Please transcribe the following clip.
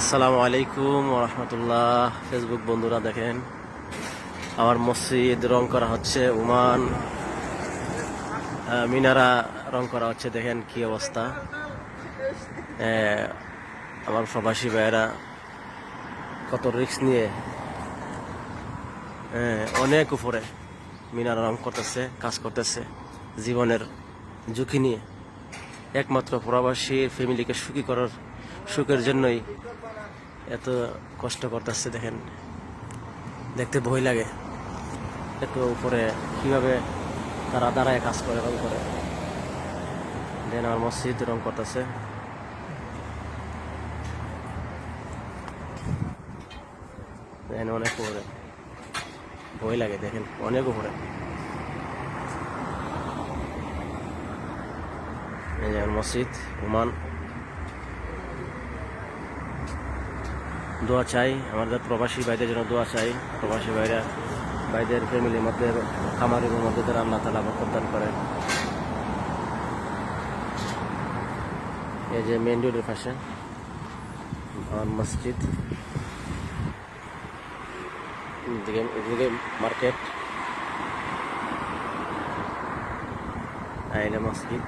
আসসালামু আলাইকুম রহমতুল্লাহ। ফেসবুক বন্ধুরা দেখেন আমার মসজিদ রং করা হচ্ছে আহ, মিনারা রং করা হচ্ছে দেখেন কি অবস্থা। আমার প্রবাসী ভাইয়েরা কত রিস্ক নিয়ে অনেক উপরে মিনারা রং করতেছে কাজ করতেছে জীবনের ঝুঁকি নিয়ে। একমাত্র প্রবাসী ফ্যামিলিকে সুখী করার সুখের জন্যই এত কষ্ট করতেছে, দেখেন। দেখতে ভয় লাগে। এত উপরে, কীভাবে তারা দাঁড়ায় কাজ করে রং করে দেন আমার মসজিদ রং করতেছে। দেখেন অনেক উপরে। ভয় লাগে, দেখেন, অনেক উপরে। মসজিদ, ওমান। দোয়া চাই আমাদের প্রবাসী ভাইদের জন্য দোয়া চাই, প্রবাসী ভাইরা, ভাইদের ফ্যামিলির মধ্যে খামারের মধ্যে তারা আল্লাহ তালা প্রদান করে। এই যে মেন রোডের পাশে, আমার মসজিদ। এদিকে এদিকে মার্কেট আইলে মসজিদ।